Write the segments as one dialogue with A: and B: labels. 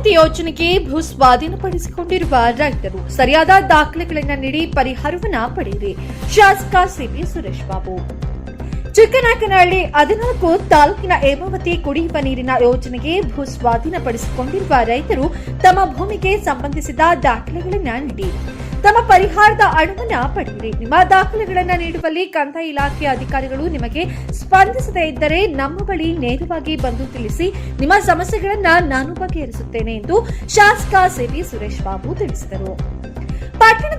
A: ಹೇಮಾವತಿ ಯೋಜನೆಗೆ ಭೂ ಸ್ವಾಧೀನಪಡಿಸಿಕೊಂಡಿರುವ ರೈತರು ಸರಿಯಾದ ದಾಖಲೆಗಳನ್ನು ನೀಡಿ ಪರಿಹಾರವನ್ನ ಪಡೆಯಿರಿ. ಶಾಸಕ ಸಿಪಿ ಸುರೇಶ್ ಬಾಬು. ಚಿಕ್ಕನಾಯಕನಹಳ್ಳಿ ಹದಿನಾಲ್ಕು ತಾಲೂಕಿನ ಹೇಮಾವತಿ ಕುಡಿಯುವ ನೀರಿನ ಯೋಜನೆಗೆ ಭೂ ಸ್ವಾಧೀನಪಡಿಸಿಕೊಂಡಿರುವ ರೈತರು ತಮ್ಮ ಭೂಮಿಗೆ ಸಂಬಂಧಿಸಿದ ದಾಖಲೆಗಳನ್ನು ನೀಡಿ. ತಮ್ಮ ಪರಿಹಾರದ ಹಣವನ್ನ ಪಡೆಯಿರಿ ನಿಮ್ಮ ದಾಖಲೆಗಳನ್ನು ನೀಡುವಲ್ಲಿ ಕಂದಾಯ ಇಲಾಖೆ ಅಧಿಕಾರಿಗಳು ನಿಮಗೆ ಸ್ಪಂದಿಸದೇ ಇದ್ದರೆ ನಮ್ಮ ಬಳಿ ನೇರವಾಗಿ ಬಂದು ತಿಳಿಸಿ ನಿಮ್ಮ ಸಮಸ್ಯೆಗಳನ್ನ ನಾನು ಬಗೆಹರಿಸುತ್ತೇನೆ ಎಂದು ಶಾಸಕ ಸಿಬಿ ಸುರೇಶ್ ಬಾಬು ತಿಳಿಸಿದರು.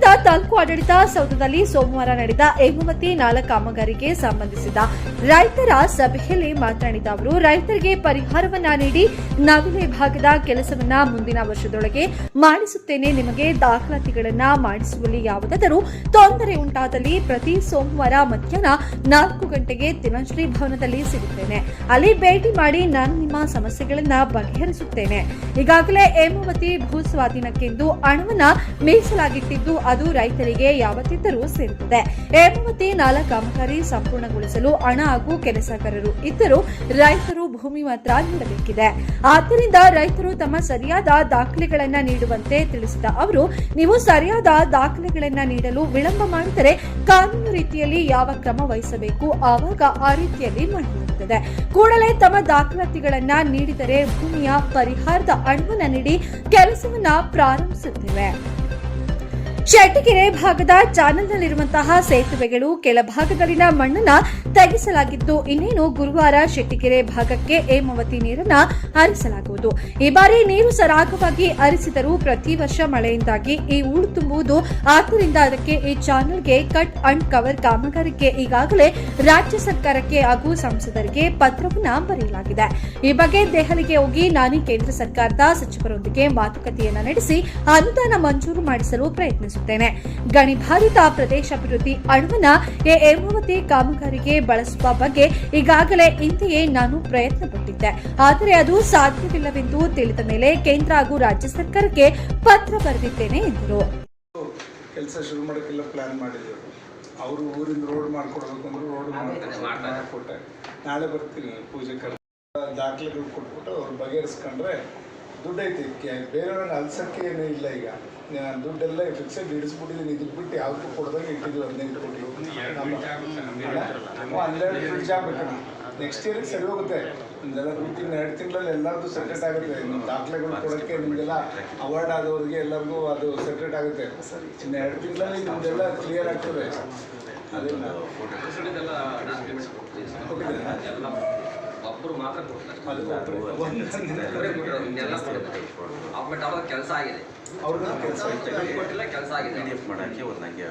A: ಪಟ್ಟಣದ ತಾಲೂಕು ಆಡಳಿತ ಸೌಧದಲ್ಲಿ ಸೋಮವಾರ ನಡೆದ ಹೇಮಾವತಿ ನಾಲ ಕಾಮಗಾರಿಗೆ ಸಂಬಂಧಿಸಿದ ರೈತರ ಸಭೆಯಲ್ಲಿ ಮಾತನಾಡಿದ ಅವರು, ರೈತರಿಗೆ ಪರಿಹಾರವನ್ನ ನೀಡಿ ನವಿಲೆ ಭಾಗದ ಕೆಲಸವನ್ನ ಮುಂದಿನ ವರ್ಷದೊಳಗೆ ಮಾಡಿಸುತ್ತೇನೆ. ನಿಮಗೆ ದಾಖಲಾತಿಗಳನ್ನ ಮಾಡಿಸುವಲ್ಲಿ ಯಾವುದಾದರೂ ತೊಂದರೆ ಉಂಟಾದಲ್ಲಿ ಪ್ರತಿ ಸೋಮವಾರ ಮಧ್ಯಾಹ್ನ ನಾಲ್ಕು ಗಂಟೆಗೆ ದಿನಶ್ರೀ ಭವನದಲ್ಲಿ ಸಿಗುತ್ತೇನೆ. ಅಲ್ಲಿ ಭೇಟಿ ಮಾಡಿ ನಾನು ನಿಮ್ಮ ಸಮಸ್ಯೆಗಳನ್ನ ಬಗೆಹರಿಸುತ್ತೇನೆ. ಈಗಾಗಲೇ ಹೇಮಾವತಿ ಭೂ ಸ್ವಾಧೀನಕ್ಕೆಂದು ಹಣವನ್ನ ಮೀಸಲಾಗಿಟ್ಟಿದ್ದು ಅದು ರೈತರಿಗೆ ಯಾವತ್ತಿದ್ದರೂ ಸೇರುತ್ತದೆ. ಹೇಮಾವತಿ ನಾಲ ಕಾಮಗಾರಿ ಸಂಪೂರ್ಣಗೊಳಿಸಲು ಹಣ ಹಾಗೂ ಕೆಲಸಗಾರರು ಇದ್ದರೂ ರೈತರು ಭೂಮಿ ಮಾತ್ರ ನೀಡಬೇಕಿದೆ. ಆದ್ದರಿಂದ ರೈತರು ತಮ್ಮ ಸರಿಯಾದ ದಾಖಲೆಗಳನ್ನು ನೀಡುವಂತೆ ತಿಳಿಸಿದ ಅವರು, ನೀವು ಸರಿಯಾದ ದಾಖಲೆಗಳನ್ನ ನೀಡಲು ವಿಳಂಬ ಮಾಡಿದರೆ ಕಾನೂನು ರೀತಿಯಲ್ಲಿ ಯಾವ ಕ್ರಮ ವಹಿಸಬೇಕು ಆವಾಗ ಆ ರೀತಿಯಲ್ಲಿ ಮಾಡಲಾಗುತ್ತದೆ ಕೂಡಲೇ ತಮ್ಮ ದಾಖಲಾತಿಗಳನ್ನ ನೀಡಿದರೆ ಭೂಮಿಯ ಪರಿಹಾರದ ಹಣವನ್ನು ನೀಡಿ ಕೆಲಸವನ್ನ ಪ್ರಾರಂಭಿಸುತ್ತೇವೆ. ಶೆಟ್ಟಿಗೆರೆ ಭಾಗದ ಚಾನಲ್ನಲ್ಲಿರುವಂತಹ ಸೇತುವೆಗಳು ಕೆಲ ಭಾಗದಲ್ಲಿನ ಮಣ್ಣನ್ನ ತೆಗೆಸಲಾಗಿದ್ದು ಇನ್ನೇನು ಗುರುವಾರ ಶೆಟ್ಟಿಗೆರೆ ಭಾಗಕ್ಕೆ ಹೇಮಾವತಿ ನೀರನ್ನ ಹರಿಸಲಾಗುವುದು. ಈ ಬಾರಿ ನೀರು ಸರಾಗವಾಗಿ ಹರಿಸಿದರೂ ಪ್ರತಿ ವರ್ಷ ಮಳೆಯಿಂದಾಗಿ ಈ ಊಳು ತುಂಬುವುದು. ಆದ್ದರಿಂದ ಅದಕ್ಕೆ ಈ ಚಾನಲ್ಗೆ ಕಟ್ ಅಂಡ್ ಕವರ್ ಕಾಮಗಾರಿಗೆ ಈಗಾಗಲೇ ರಾಜ್ಯ ಸರ್ಕಾರಕ್ಕೆ ಹಾಗೂ ಸಂಸದರಿಗೆ ಪತ್ರವನ್ನ ಬರೆಯಲಾಗಿದೆ. ಈ ಬಗ್ಗೆ ದೆಹಲಿಗೆ ಹೋಗಿ ನಾನು ಕೇಂದ್ರ ಸರ್ಕಾರದ ಸಚಿವರೊಂದಿಗೆ ಮಾತುಕತೆಯನ್ನ ನಡೆಸಿ, ಅನುದಾನ ಮಂಜೂರು ಮಾಡಿಸಲು ಪ್ರಯತ್ನಿಸುತ್ತೇನೆ ಗಣಿಭಾರಿತ ಪ್ರದೇಶಾಭಿವೃದ್ಧಿ ಅಣುವನ್ನ ಎ ಹೇಮಾವತಿ ಕಾಮಗಾರಿಗೆ ಬಳಸುವ ಬಗ್ಗೆ ಈಗಾಗಲೇ ಹಿಂದೆಯೇ ನಾನು ಪ್ರಯತ್ನ ಪಟ್ಟಿದ್ದೆ ಆದರೆ ಅದು ಸಾಧ್ಯವಿಲ್ಲವೆಂದು ತಿಳಿದ ಮೇಲೆ ಕೇಂದ್ರ ಹಾಗೂ ರಾಜ್ಯ ಸರ್ಕಾರಕ್ಕೆ ಪತ್ರ ಬರೆದಿದ್ದೇನೆ ಎಂದರು.
B: ಕೆಲಸ ಶುರು ಮಾಡೋಕ್ಕೆಲ್ಲ ಪ್ಲ್ಯಾನ್ ಮಾಡಿದ್ರು ಅವರು ಊರಿಂದ ರೋಡ್ ಮಾಡ್ಕೊಡ್ಬೇಕು ಅಂದ್ರೆ ರೋಡ್ ಮಾಡಿಕೊಟ್ಟೆ. ನಾಳೆ ಬರ್ತೀನಿ ಪೂಜೆ ದಾಖಲೆಗಳು ಕೊಟ್ಬಿಟ್ಟು ಅವ್ರು ಬಗೆಹರಿಸ್ಕೊಂಡ್ರೆ ದುಡ್ಡು ಐತಿ ಕೆ- ಬೇರೆಯವ್ರನ್ನ ಅಲ್ಸಕ್ಕೆ ಏನೂ ಇಲ್ಲ ಈಗ. ದುಡ್ಡೆಲ್ಲ ಫಿಕ್ಸೆಡ್ ಇಡಿಸ್ಬಿಟ್ಟಿದ್ದೀನಿ ಇದು ಬಿಟ್ಟು ಯಾವ್ದು ಕೊಡ್ದಾಗ ಇಟ್ಟಿದ್ವಿ ಹದಿನೆಂಟು ಕೋಟಿ ಹನ್ನೆರಡು ಫ್ರಿಡ್ಜ್ ನೆಕ್ಸ್ಟ್ ಇಯರ್ಗೆ ಸರಿ ಹೋಗುತ್ತೆ. ಒಂದೆಲ್ಲ ತಿಂಗಳು ಎರಡು ತಿಂಗಳಲ್ಲಿ ಎಲ್ಲರದು ಸೆಟ್ರೇಟ್ ಆಗುತ್ತೆ. ನಿಮ್ಮ ದಾಖಲೆಗಳು ಕೊಡೋಕ್ಕೆ ನಿಮಗೆಲ್ಲ ಅವಾರ್ಡ್ ಆದವ್ರಿಗೆ ಎಲ್ಲರಿಗೂ ಅದು ಸೆಟ್ರೇಟ್ ಆಗುತ್ತೆ. ಇನ್ನು ಎರಡು ತಿಂಗಳಲ್ಲಿ ನಿಮ್ದೆಲ್ಲ ಕ್ಲಿಯರ್ ಆಗ್ತದೆ?
C: ಒಬ್ಬರು ಮಾತ್ರ ಬಟ್ ಅವ್ರ ಕೆಲಸ ಆಗಿದೆ.
B: ಕೆಲಸ
C: ಕೊಟ್ಟಿಲ್ಲ ಆಗಿದೆ.
D: ಮಾಡಕ್ಕೆ ಒಂದು ನಂಗೆ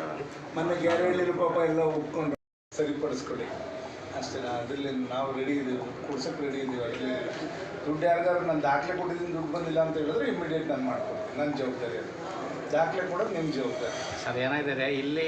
B: ಮೊನ್ನೆ ಗ್ಯಾರೇಜಲ್ಲಿ ಪಾಪ ಎಲ್ಲ ಒಪ್ಕೊಂಡು ಸರಿಪಡಿಸ್ಕೊಡಿ. ಅಷ್ಟೇ ಅದರಲ್ಲಿ ನಾವು ರೆಡಿ ಇದ್ದೀವಿ. ಕೊಡ್ಸಕ್ ರೆಡಿ ಇದ್ದೀವಿ. ಅದರಲ್ಲಿ ದುಡ್ಡು ಯಾರಿಗಾದ್ರು ನಾನು ದಾಖಲೆ ಕೊಟ್ಟಿದ್ದೀನಿ ದುಡ್ಡು ಬಂದಿಲ್ಲ ಅಂತ ಹೇಳಿದ್ರೆ ಇಮಿಡಿಯೇಟ್ ನಾನು ಮಾಡ್ಕೊಡ್ತೀನಿ. ನನ್ನ ಜವಾಬ್ದಾರಿ ಅದು. ದಾಖಲೆ ಕೊಡೋದು ನಿಮ್ಮ ಜವಾಬ್ದಾರಿ.
E: ಸರ್ ಏನಾಗಿದೆ ಇಲ್ಲಿ